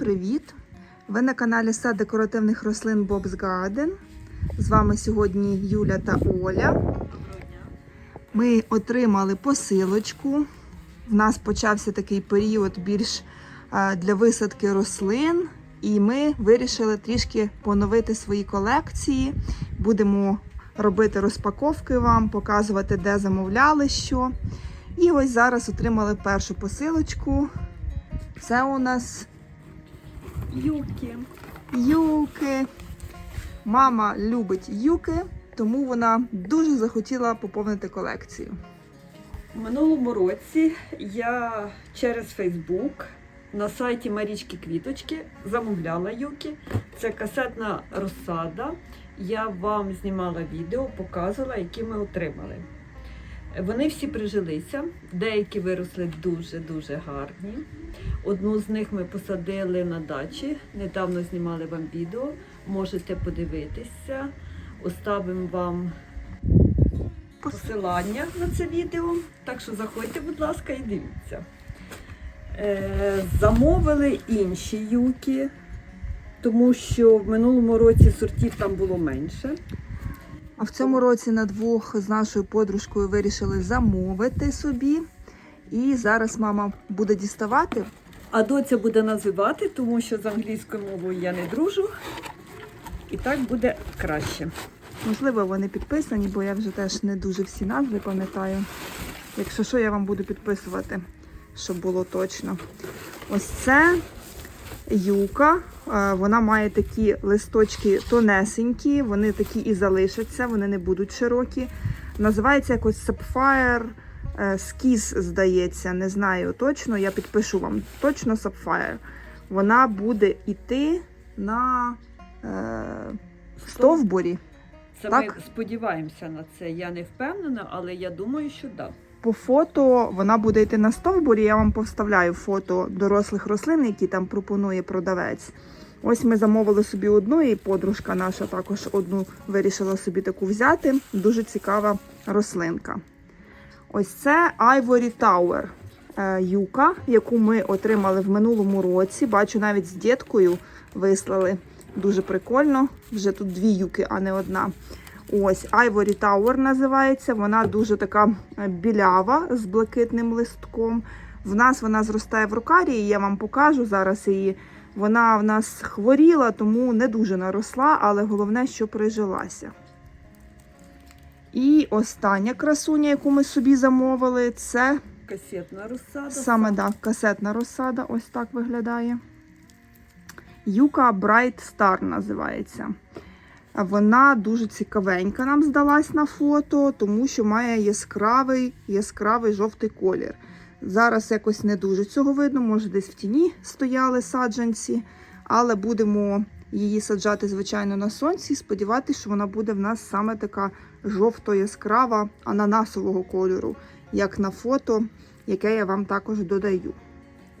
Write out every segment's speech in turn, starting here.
Привіт! Ви на каналі Сад декоративних рослин Bob's Garden. З вами сьогодні Юля та Оля. Ми отримали посилочку. В нас почався такий період більш для висадки рослин, і ми вирішили трішки поновити свої колекції. Будемо робити розпаковки вам, показувати, де замовляли що. І ось зараз отримали першу посилочку. Це у нас Юки. юки. Мама любить юки, тому вона дуже захотіла поповнити колекцію. У минулому році я через Фейсбук на сайті Марічки Квіточки замовляла юки. Це касетна розсада. Я вам знімала відео, показувала, які ми отримали. Вони всі прижилися, деякі виросли дуже-дуже гарні. Одну з них ми посадили на дачі. Недавно знімали вам відео. Можете подивитися. Оставимо вам посилання на це відео. Так що заходьте, будь ласка, і дивіться. Е, замовили інші юки, тому що в минулому році сортів там було менше. А в цьому році на двох з нашою подружкою вирішили замовити собі. І зараз мама буде діставати. А доця буде називати, тому що з англійською мовою я не дружу. І так буде краще. Можливо, вони підписані, бо я вже теж не дуже всі назви пам'ятаю. Якщо що, я вам буду підписувати, щоб було точно. Ось це юка. Е, Вона має такі листочки тонесенькі, вони такі і залишаться, вони не будуть широкі. Називається якось Sapphire е, Skis, здається. Не знаю точно, я підпишу вам. Точно Sapphire. Вона буде йти на е, стовбурі. Це Так. ми сподіваємося на це. Я не впевнена, але я думаю, що так. По фото вона буде йти на стовбурі. Я вам повставляю фото дорослих рослин, які там пропонує продавець. Ось ми замовили собі одну, і подружка наша також одну вирішила собі таку взяти. Дуже цікава рослинка. Ось це Ivory Tower е, юка, яку ми отримали в минулому році. Бачу, навіть з діткою вислали. Дуже прикольно. Вже тут дві юки, а не одна. Ось Ivory Tower називається. Вона дуже така е, білява з блакитним листком. В нас вона зростає в рукарії, я вам покажу зараз її. Вона в нас хворіла, тому не дуже наросла, але головне, що прижилася. І остання красуня, яку ми собі замовили, це Касетна розсада. саме да, касетна розсада. Ось так виглядає. Юка Bright Star називається. Вона дуже цікавенька нам здалась на фото, тому що має яскравий, яскравий жовтий колір. Зараз якось не дуже цього видно, може десь в тіні стояли саджанці, але будемо її саджати, звичайно, на сонці. і Сподіватися, що вона буде в нас саме така жовто-яскрава ананасового кольору, як на фото, яке я вам також додаю.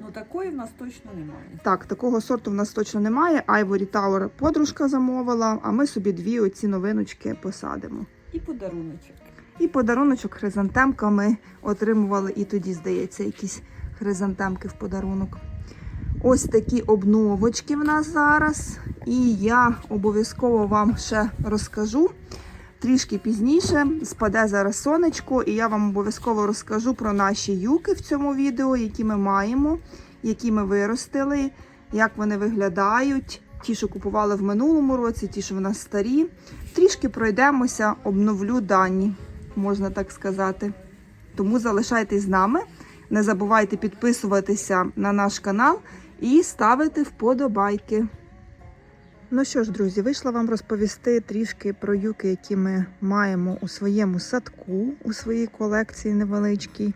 Ну такої в нас точно немає. Так, такого сорту в нас точно немає. Ivory Tower подружка замовила, а ми собі дві оці новиночки посадимо. І подаруночок. І подаруночок хризантемка ми отримували і тоді, здається, якісь хризантемки в подарунок. Ось такі обновочки в нас зараз. І я обов'язково вам ще розкажу. Трішки пізніше спаде зараз сонечко, і я вам обов'язково розкажу про наші юки в цьому відео, які ми маємо, які ми виростили, як вони виглядають. Ті, що купували в минулому році, ті, що в нас старі. Трішки пройдемося, обновлю дані, можна так сказати. Тому залишайтесь з нами. Не забувайте підписуватися на наш канал і ставити вподобайки. Ну що ж, друзі, вийшла вам розповісти трішки про юки, які ми маємо у своєму садку, у своїй колекції невеличкій.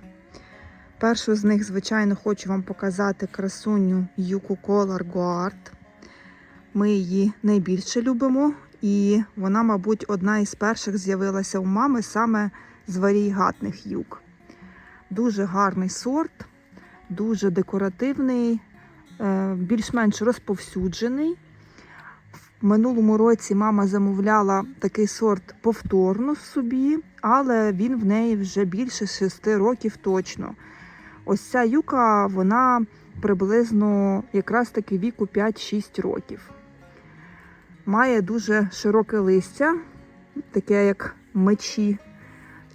Першу з них, звичайно, хочу вам показати красуню юку Color Guard. Ми її найбільше любимо, і вона, мабуть, одна із перших з'явилася у мами саме з варігатних юк. Дуже гарний сорт, дуже декоративний, е, більш-менш розповсюджений. В минулому році мама замовляла такий сорт повторно собі, але він в неї вже більше 6 років точно. Ось ця юка, вона приблизно якраз таки віку 5-6 років. Має дуже широке листя, таке як мечі,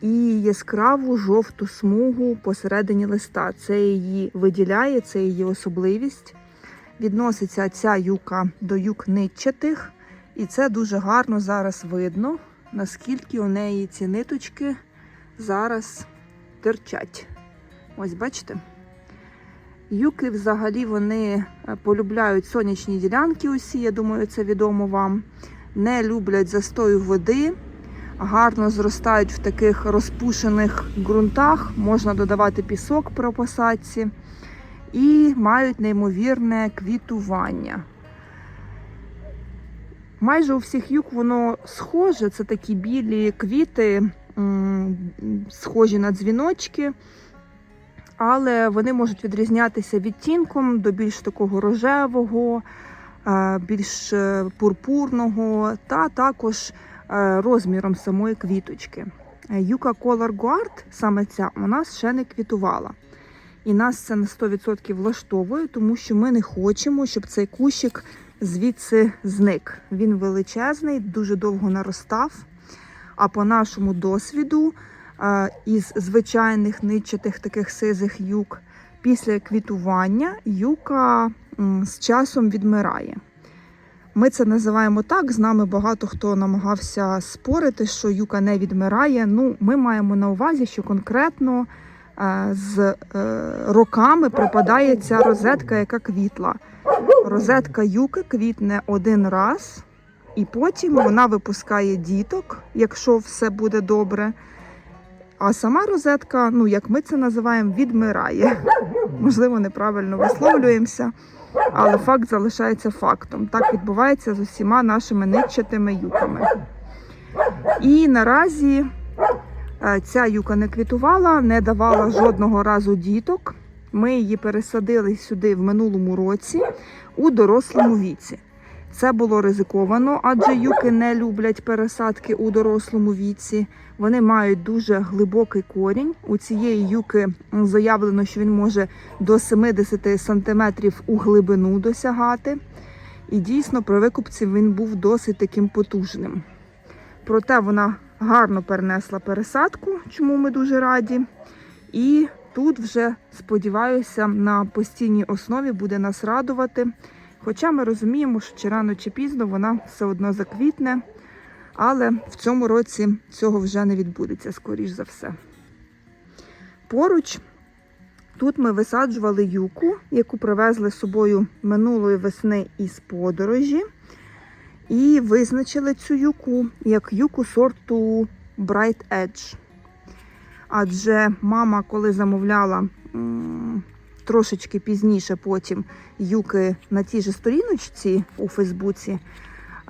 і яскраву жовту смугу посередині листа. Це її виділяє, це її особливість. Відноситься ця юка до юк нитчатих, і це дуже гарно зараз видно, наскільки у неї ці ниточки зараз терчать. Ось бачите? Юки взагалі вони е, полюбляють сонячні ділянки усі, я думаю, це відомо вам. Не люблять застою води, гарно зростають в таких розпушених ґрунтах, можна додавати пісок при посадці і мають неймовірне квітування. Майже у всіх юк воно схоже, це такі білі квіти, схожі на дзвіночки, але вони можуть відрізнятися відтінком до більш такого рожевого, е, більш е, пурпурного та також е, розміром самої квіточки. Юка Color Guard, саме ця, у нас ще не квітувала. І нас це на 100% влаштовує, тому що ми не хочемо, щоб цей кущик звідси зник. Він величезний, дуже довго наростав. А по нашому досвіду, із звичайних нитчатих таких сизих юк, після квітування юка з часом відмирає. Ми це називаємо так. З нами багато хто намагався спорити, що юка не відмирає. Ну, ми маємо на увазі, що конкретно з е, роками пропадає ця розетка, яка квітла. Розетка юки квітне один раз, і потім вона випускає діток, якщо все буде добре. А сама розетка, ну як ми це називаємо, відмирає. Можливо, неправильно висловлюємося, але факт залишається фактом. Так відбувається з усіма нашими нитчатими юками. І наразі ця юка не квітувала, не давала жодного разу діток. Ми її пересадили сюди в минулому році у дорослому віці. Це було ризиковано, адже юки не люблять пересадки у дорослому віці. Вони мають дуже глибокий корінь. У цієї юки заявлено, що він може до 70 сантиметрів у глибину досягати. І дійсно при викупці він був досить таким потужним. Проте вона гарно перенесла пересадку, чому ми дуже раді. І тут вже сподіваюся, на постійній основі буде нас радувати. Хоча ми розуміємо, що чи рано чи пізно вона все одно заквітне, але в цьому році цього вже не відбудеться, скоріш за все. Поруч тут ми висаджували юку, яку привезли з собою минулої весни із подорожі. І визначили цю юку як юку сорту Bright Edge. Адже мама, коли замовляла трошечки пізніше потім юки на тій же сторіночці у Фейсбуці,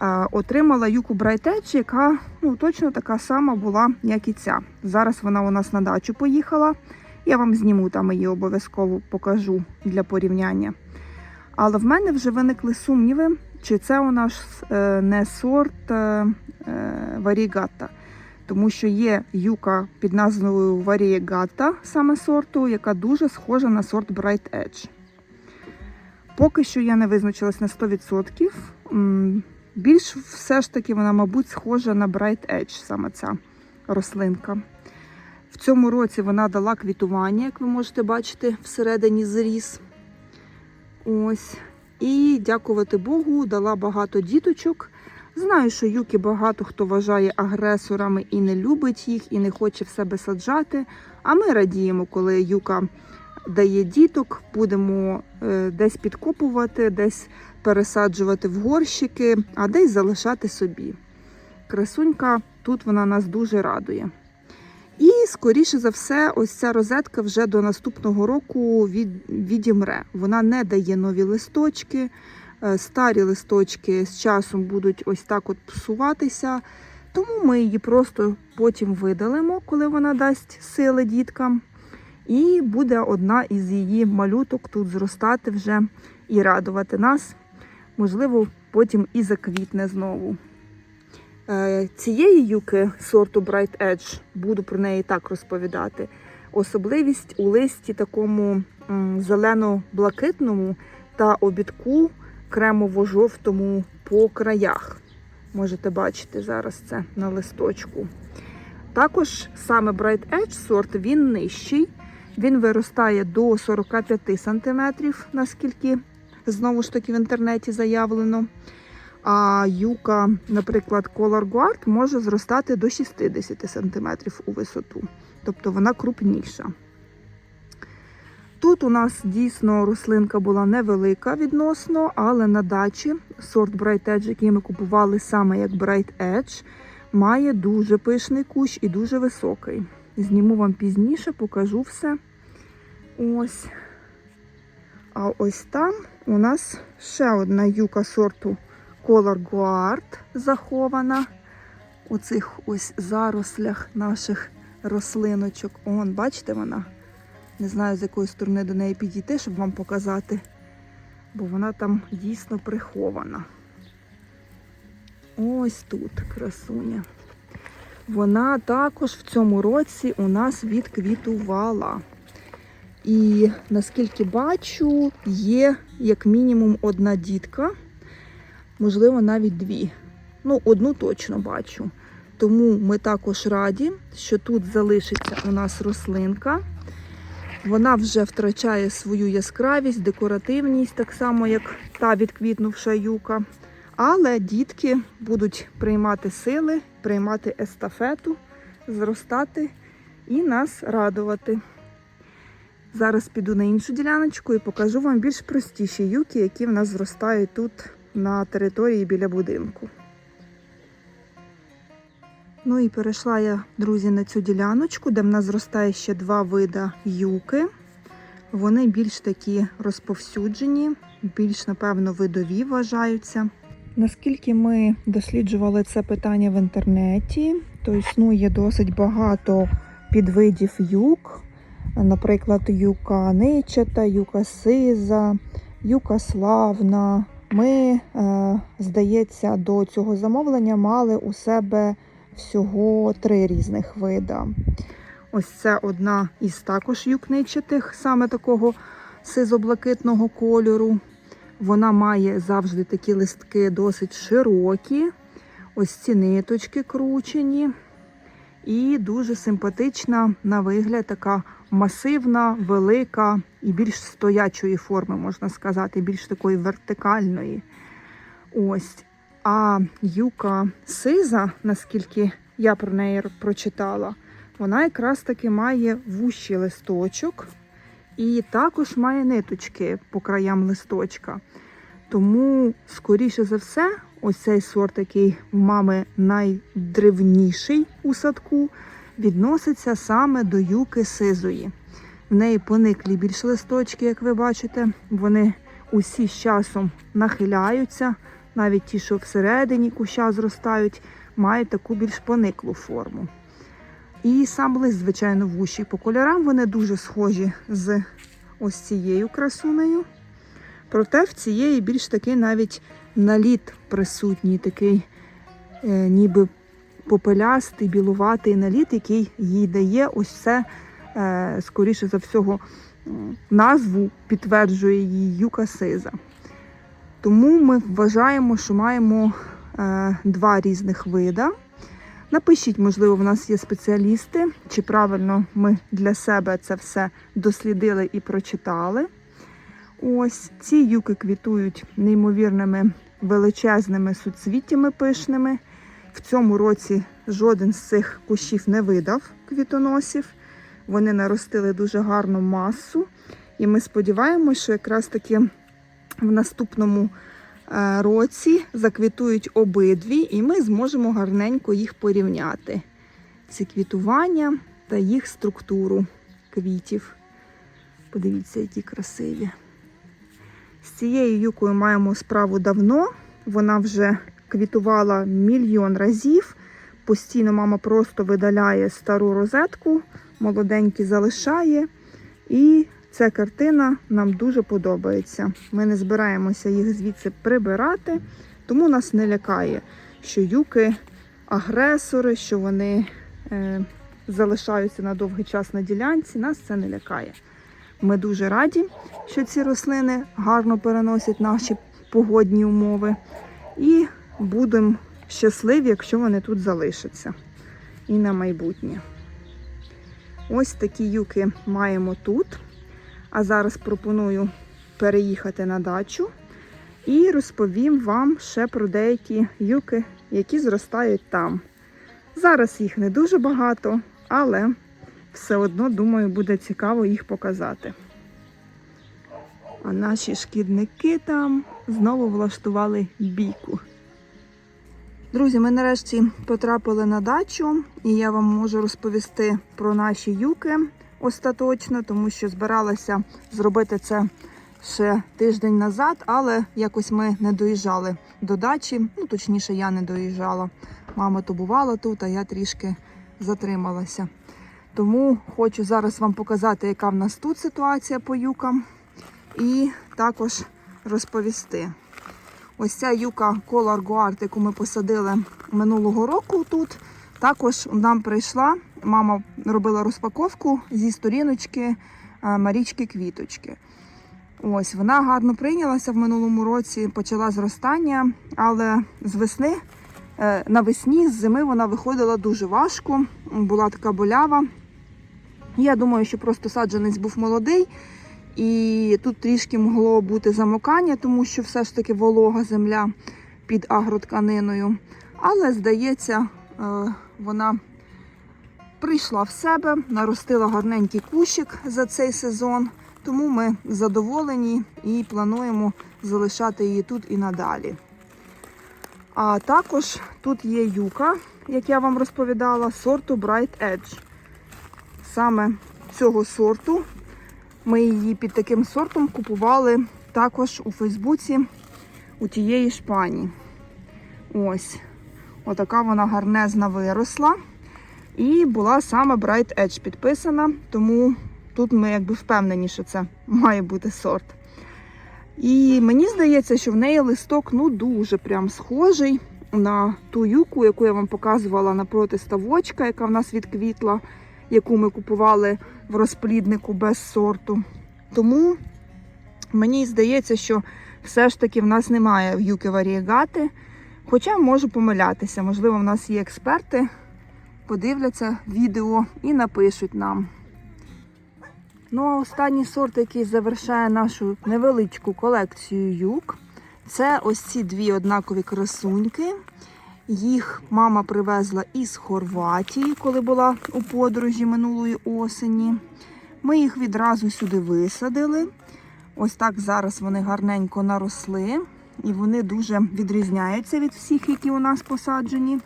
е, отримала юку Bright Edge, яка ну, точно така сама була, як і ця. Зараз вона у нас на дачу поїхала. Я вам зніму там її обов'язково покажу для порівняння. Але в мене вже виникли сумніви, чи це у нас е, не сорт е, е, варігата. Тому що є юка під назвою Варієгата саме сорту, яка дуже схожа на сорт Bright Edge. Поки що я не визначилась на 100%. Більш все ж таки вона, мабуть, схожа на Bright Edge, саме ця рослинка. В цьому році вона дала квітування, як ви можете бачити, всередині зріз. Ось. І дякувати Богу, дала багато діточок. Знаю, що юки багато хто вважає агресорами і не любить їх, і не хоче в себе саджати. А ми радіємо, коли юка дає діток, будемо е, десь підкопувати, десь пересаджувати в горщики, а десь залишати собі. Красунька тут вона нас дуже радує. І, скоріше за все, ось ця розетка вже до наступного року від, відімре. Вона не дає нові листочки. Е, Старі листочки з часом будуть ось так от псуватися. Тому ми її просто потім видалимо, коли вона дасть сили діткам. І буде одна із її малюток тут зростати вже і радувати нас. Можливо, потім і заквітне знову. Е, Цієї юки сорту Bright Edge, буду про неї так розповідати. Особливість у листі такому зелено-блакитному та обідку кремово-жовтому по краях. Можете бачити зараз це на листочку. Також саме Bright Edge сорт він нижчий. Він виростає до 45 см, наскільки знову ж таки в інтернеті заявлено. А юка, наприклад, Color Guard може зростати до 60 см у висоту. Тобто вона крупніша. Тут у нас дійсно рослинка була невелика відносно, але на дачі сорт Bright Edge, який ми купували саме як Bright Edge, має дуже пишний кущ і дуже високий. Зніму вам пізніше, покажу все. Ось. А ось там у нас ще одна юка сорту Color Guard захована у цих ось зарослях наших рослиночок. Он, бачите вона? Не знаю, з якої сторони до неї підійти, щоб вам показати, бо вона там дійсно прихована. Ось тут красуня. Вона також в цьому році у нас відквітувала. І наскільки бачу, є як мінімум одна дітка, можливо, навіть дві. Ну, одну точно бачу. Тому ми також раді, що тут залишиться у нас рослинка. Вона вже втрачає свою яскравість, декоративність, так само, як та відквітнувша юка. Але дітки будуть приймати сили, приймати естафету, зростати і нас радувати. Зараз піду на іншу діляночку і покажу вам більш простіші юки, які в нас зростають тут на території біля будинку. Ну і перейшла я, друзі, на цю діляночку, де в нас зростає ще два вида юки. Вони більш такі розповсюджені, більш, напевно, видові вважаються. Наскільки ми досліджували це питання в інтернеті, то існує досить багато підвидів юк. Наприклад, юка ничата, юка сиза, юка славна. Ми, е, здається, до цього замовлення мали у себе всього три різних вида. Ось це одна із також юкничатих, саме такого сизо-блакитного кольору. Вона має завжди такі листки досить широкі. Ось ці ниточки кручені. І дуже симпатична на вигляд, така масивна, велика і більш стоячої форми, можна сказати, більш такої вертикальної. Ось. А юка сиза, наскільки я про неї прочитала, вона якраз таки має вущий листочок і також має ниточки по краям листочка. Тому, скоріше за все, ось цей сорт, який в мами найдревніший у садку, відноситься саме до юки сизої. В неї пониклі більш листочки, як ви бачите, вони усі з часом нахиляються, навіть ті, що всередині куща зростають, мають таку більш пониклу форму. І сам лист, звичайно, вущий. По кольорам вони дуже схожі з ось цією красунею. Проте в цієї більш такий навіть наліт присутній, такий е, ніби попелястий, білуватий наліт, який їй дає ось це, е, скоріше за всього, назву підтверджує її юка сиза. Тому ми вважаємо, що маємо е, два різних вида. Напишіть, можливо, в нас є спеціалісти, чи правильно ми для себе це все дослідили і прочитали. Ось ці юки квітують неймовірними величезними суцвіттями пишними. В цьому році жоден з цих кущів не видав квітоносів. Вони наростили дуже гарну масу. І ми сподіваємося, що якраз таки в наступному е, році заквітують обидві, і ми зможемо гарненько їх порівняти. Ці квітування та їх структуру квітів. Подивіться, які красиві. З цією юкою маємо справу давно. Вона вже квітувала мільйон разів. Постійно мама просто видаляє стару розетку, молоденькі залишає. І ця картина нам дуже подобається. Ми не збираємося їх звідси прибирати, тому нас не лякає, що юки агресори, що вони е, залишаються на довгий час на ділянці. Нас це не лякає. Ми дуже раді, що ці рослини гарно переносять наші погодні умови. І будемо щасливі, якщо вони тут залишаться. І на майбутнє. Ось такі юки маємо тут. А зараз пропоную переїхати на дачу і розповім вам ще про деякі юки, які зростають там. Зараз їх не дуже багато, але все одно, думаю, буде цікаво їх показати. А наші шкідники там знову влаштували бійку. Друзі, ми нарешті потрапили на дачу, і я вам можу розповісти про наші юки остаточно, тому що збиралася зробити це ще тиждень назад, але якось ми не доїжджали до дачі. Ну, точніше, я не доїжджала. Мама то бувала тут, а я трішки затрималася. Тому хочу зараз вам показати, яка в нас тут ситуація по юкам, і також розповісти. Ось ця юка Color Guard, яку ми посадили минулого року тут. Також нам прийшла, мама робила розпаковку зі сторіночки е, Марічки Квіточки. Ось вона гарно прийнялася в минулому році, почала зростання, але з весни, е, навесні, з зими вона виходила дуже важко, була така болява. Я думаю, що просто саджанець був молодий, і тут трішки могло бути замокання, тому що все ж таки волога земля під агротканиною. Але, здається, е, вона прийшла в себе, наростила гарненький кущик за цей сезон. Тому ми задоволені і плануємо залишати її тут і надалі. А також тут є юка, як я вам розповідала, сорту Bright Edge. Саме цього сорту ми її під таким сортом купували також у Фейсбуці у тієї ж пані. Ось, отака вона гарнезна виросла. І була саме Bright Edge підписана, тому тут ми якби впевнені, що це має бути сорт. І мені здається, що в неї листок ну дуже прям схожий на ту юку, яку я вам показувала напроти ставочка, яка в нас відквітла, яку ми купували в розпліднику без сорту. Тому мені здається, що все ж таки в нас немає юки варієгати. Хоча можу помилятися, можливо, в нас є експерти, подивляться відео і напишуть нам. Ну, а останній сорт, який завершає нашу невеличку колекцію юк, це ось ці дві однакові красуньки. Їх мама привезла із Хорватії, коли була у подорожі минулої осені. Ми їх відразу сюди висадили. Ось так зараз вони гарненько наросли, і вони дуже відрізняються від всіх, які у нас посаджені.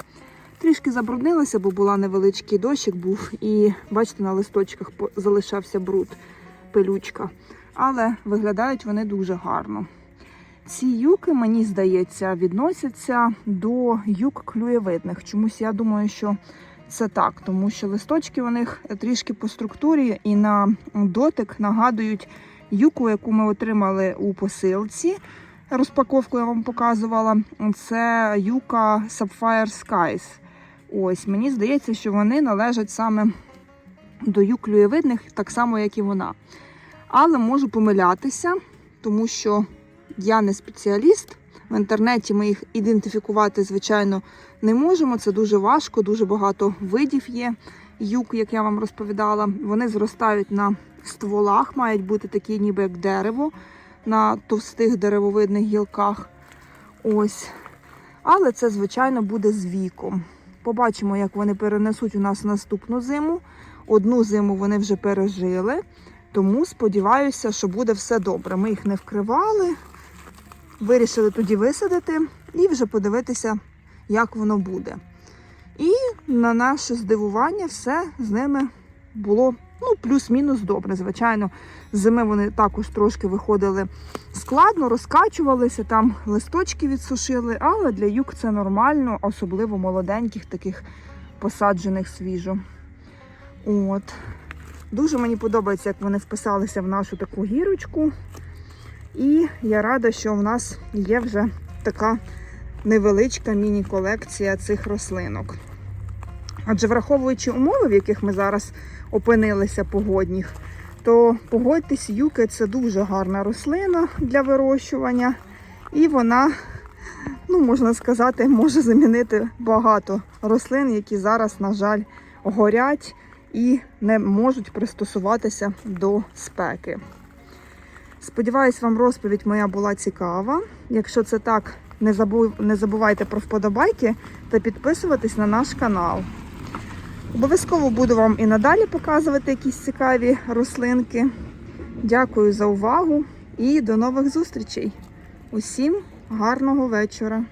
Трішки забруднилися, бо була невеличкий дощик був, і бачите, на листочках залишався бруд, пилючка. Але виглядають вони дуже гарно. Ці юки, мені здається, відносяться до юк клюєвидних. Чомусь я думаю, що це так, тому що листочки у них трішки по структурі і на дотик нагадують юку, яку ми отримали у посилці. Розпаковку я вам показувала. Це юка Sapphire Skies. Ось, мені здається, що вони належать саме до юклюєвидних, так само, як і вона. Але можу помилятися, тому що я не спеціаліст. В інтернеті ми їх ідентифікувати, звичайно, не можемо. Це дуже важко, дуже багато видів є юк, як я вам розповідала. Вони зростають на стволах, мають бути такі, ніби як дерево, на товстих деревовидних гілках. Ось. Але це, звичайно, буде з віком. Побачимо, як вони перенесуть у нас наступну зиму. Одну зиму вони вже пережили, тому сподіваюся, що буде все добре. Ми їх не вкривали, вирішили тоді висадити і вже подивитися, як воно буде. І на наше здивування, все з ними було ну, плюс-мінус добре. Звичайно, з зими вони також трошки виходили складно, розкачувалися, там листочки відсушили, але для юк це нормально, особливо молоденьких, таких посаджених свіжо. От. Дуже мені подобається, як вони вписалися в нашу таку гірочку. І я рада, що в нас є вже така невеличка міні-колекція цих рослинок. Адже враховуючи умови, в яких ми зараз опинилися погодніх, то погодьтесь, юки це дуже гарна рослина для вирощування, і вона, ну можна сказати, може замінити багато рослин, які зараз, на жаль, горять і не можуть пристосуватися до спеки. Сподіваюсь, вам розповідь моя була цікава. Якщо це так, не, забув, не забувайте про вподобайки та підписуватись на наш канал. Обов'язково буду вам і надалі показувати якісь цікаві рослинки. Дякую за увагу і до нових зустрічей. Усім гарного вечора!